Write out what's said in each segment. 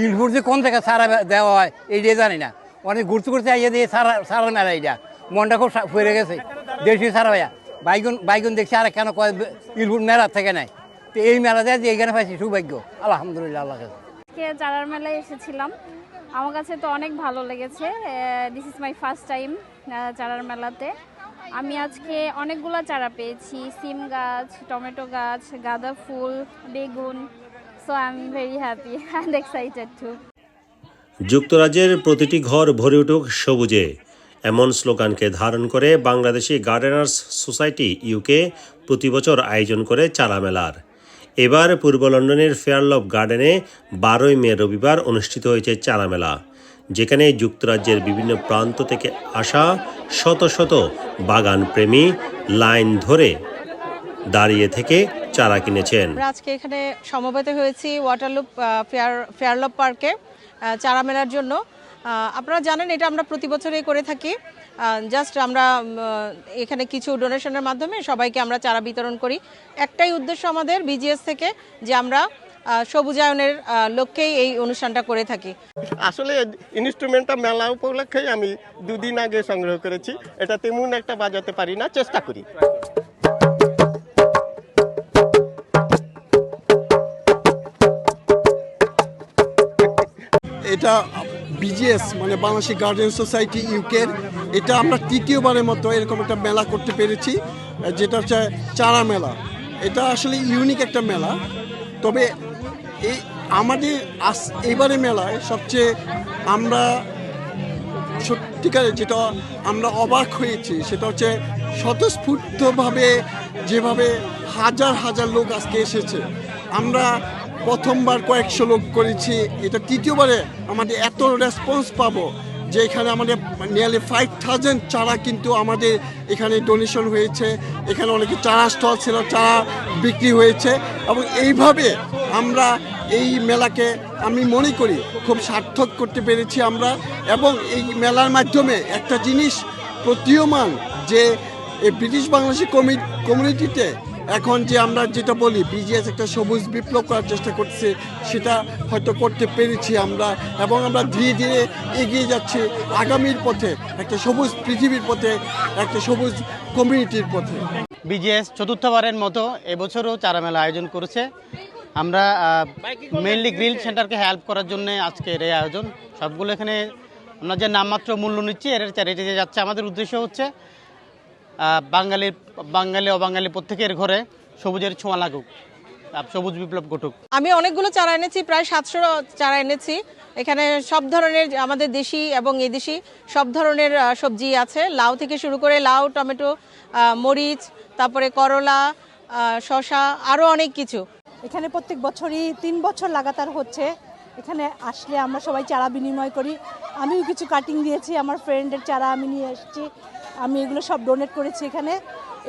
ইলপুর যে কোন থেকে সারা দেওয়া হয় এইটাই জানি না। অনেক ঘুরতে ঘুরতে আইয়া দিয়ে সারা সারা মেলা এইটা। মনটা খুব পড়ে গেছে। দেশি সারা ভাইয়া। বাইগুন বাইগুন দেখছি আর কেন কয় ইলপুর মেলা থেকে নাই। তো এই মেলা দেয় যে এখানে পাইছি সৌভাগ্য। আলহামদুলিল্লাহ, আল্লাহ কাছে আজকে চারার মেলায় এসেছিলাম। আমার কাছে তো অনেক ভালো লেগেছে। This is my first time চারার মেলাতে। আমি আজকে অনেকগুলো চারা পেয়েছি। সিম গাছ, টমেটো গাছ, গাঁদা ফুল, বেগুন। যুক্তরাজ্যের প্রতিটি ঘর ভরে উঠুক সবুজে। এমন স্লোগানকে ধারণ করে বাংলাদেশি গার্ডেনার্স সোসাইটি ইউকে প্রতি বছর আয়োজন করে চারা মেলার এবার পূর্ব লন্ডনের ফেয়ারলভ গার্ডেনে বারোই মে রবিবার অনুষ্ঠিত হয়েছে চারা মেলা যেখানে যুক্তরাজ্যের বিভিন্ন প্রান্ত থেকে আসা শত শত বাগান প্রেমী লাইন ধরে দাঁড়িয়ে থেকে চারা কিনেছেন। আমরা আজকে এখানে সমবেত হয়েছি ওয়াটারলুপ আহ, ফেয়ার ফেয়ারলপ পার্কে চারা মেলার জন্য। আহ, আপনারা জানেন এটা আমরা প্রতি বছরই করে থাকি। জাস্ট আমরা এখানে কিছু ডোনেশনের মাধ্যমে সবাইকে আমরা চারা বিতরণ করি। একটাই উদ্দেশ্য আমাদের বিজিএস থেকে যে আমরা সবুজায়নের আহ, লক্ষ্যেই এই অনুষ্ঠানটা করে থাকি। আসলে ইনস্ট্রুমেন্টটা মেলা উপলক্ষেই আমি দুদিন আগে সংগ্রহ করেছি। এটা তেমন একটা বাজাতে পারি না চেষ্টা করি। এটা বিজিএস মানে বাংলাদেশি গার্ডেন সোসাইটি ইউকের এটা আমরা তৃতীয়বারের মতো এরকম একটা মেলা করতে পেরেছি, যেটা হচ্ছে চারা মেলা। এটা আসলে ইউনিক একটা মেলা। তবে এই আমাদের আস এবারে মেলায় সবচেয়ে আমরা সত্যিকারে যেটা আমরা অবাক হয়েছি, সেটা হচ্ছে স্বতঃস্ফূর্তভাবে যেভাবে হাজার হাজার লোক আজকে এসেছে। আমরা প্রথমবার কয়েকশো লোক করেছি। এটা তৃতীয়বারে আমাদের এত রেসপন্স পাবো যে এখানে আমাদের নিয়ারলি ফাইভ থাউজেন্ড চারা কিন্তু আমাদের এখানে ডোনেশন হয়েছে। এখানে অনেকে চারা স্টল ছিল, চারা বিক্রি হয়েছে এবং এইভাবে আমরা এই মেলাকে আমি মনে করি খুব সার্থক করতে পেরেছি আমরা এবং এই মেলার মাধ্যমে একটা জিনিস প্রতীয়মান যে এই ব্রিটিশ বাংলাদেশি কমিউনিটিতে এখন যে আমরা যেটা বলি বিজিএস একটা সবুজ বিপ্লব করার চেষ্টা করছে সেটা হয়তো করতে পেরেছি আমরা এবং আমরা ধীরে ধীরে এগিয়ে যাচ্ছি আগামীর পথে, একটা সবুজ পৃথিবীর পথে, একটা সবুজ কমিউনিটির পথে। বিজিএস চতুর্থবারের মতো এবছরও চারা মেলা আয়োজন করেছে। আমরা মেইনলি গ্রিল সেন্টারকে হেল্প করার জন্য আজকের এই আয়োজন। সবগুলো এখানে আমরা যে নামমাত্র মূল্য নিচ্ছি, এর চ্যারিটিতে যাচ্ছে। আমাদের উদ্দেশ্য হচ্ছে আহ, বাঙালির বাঙালি অবাঙালি প্রত্যেকের ঘরে সবুজের ছোঁয়া লাগুক সবুজ বিপ্লব ঘটুক। আমি অনেকগুলো চারা এনেছি প্রায় সাতশো চারা এনেছি। এখানে সব ধরনের আমাদের দেশি এবং এদেশি সব ধরনের সবজি আছে। লাউ থেকে শুরু করে লাউ টমেটো মরিচ তারপরে করলা শসা আরও অনেক কিছু। এখানে প্রত্যেক বছরই তিন বছর লাগাতার হচ্ছে। এখানে আসলে আমরা সবাই চারা বিনিময় করি। আমিও কিছু কাটিং দিয়েছি আমার ফ্রেন্ডের চারা আমি নিয়ে এসেছি। আমি এগুলো সব ডোনেট করেছি এখানে।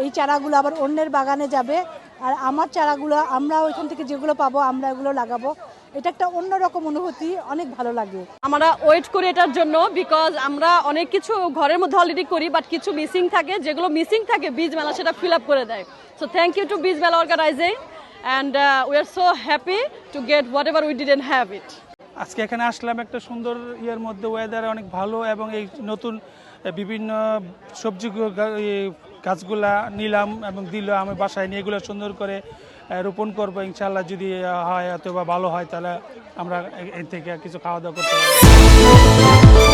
এই চারাগুলো আবার অন্যের বাগানে যাবে। আর আমার চারাগুলো, আমরা ওইখান থেকে যেগুলো পাবো, আমরা এগুলো লাগাবো। এটা একটা অন্যরকম অনুভূতি, অনেক ভালো লাগে। আমরা ওয়েট করি এটার জন্য বিকজ আমরা অনেক কিছু ঘরের মধ্যে অলরেডি করি বাট কিছু মিসিং থাকে। যেগুলো মিসিং থাকে বীজ মেলা সেটা ফিল আপ করে দেয়। সো থ্যাংক ইউ টু বীজ মেলা organising and we are so happy to get whatever we didn't have it আজকে এখানে আসলাম একটা সুন্দর ইয়ের মধ্যে ওয়েদার অনেক ভালো এবং এই নতুন বিভিন্ন সবজি গাছগুলা নিলাম এবং দিল আমি বাসায় নিয়ে এগুলো সুন্দর করে রোপণ করব ইনশাল্লাহ যদি হয় অথবা ভালো হয় তাহলে আমরা এর থেকে কিছু খাওয়া দাওয়া করতে পারব।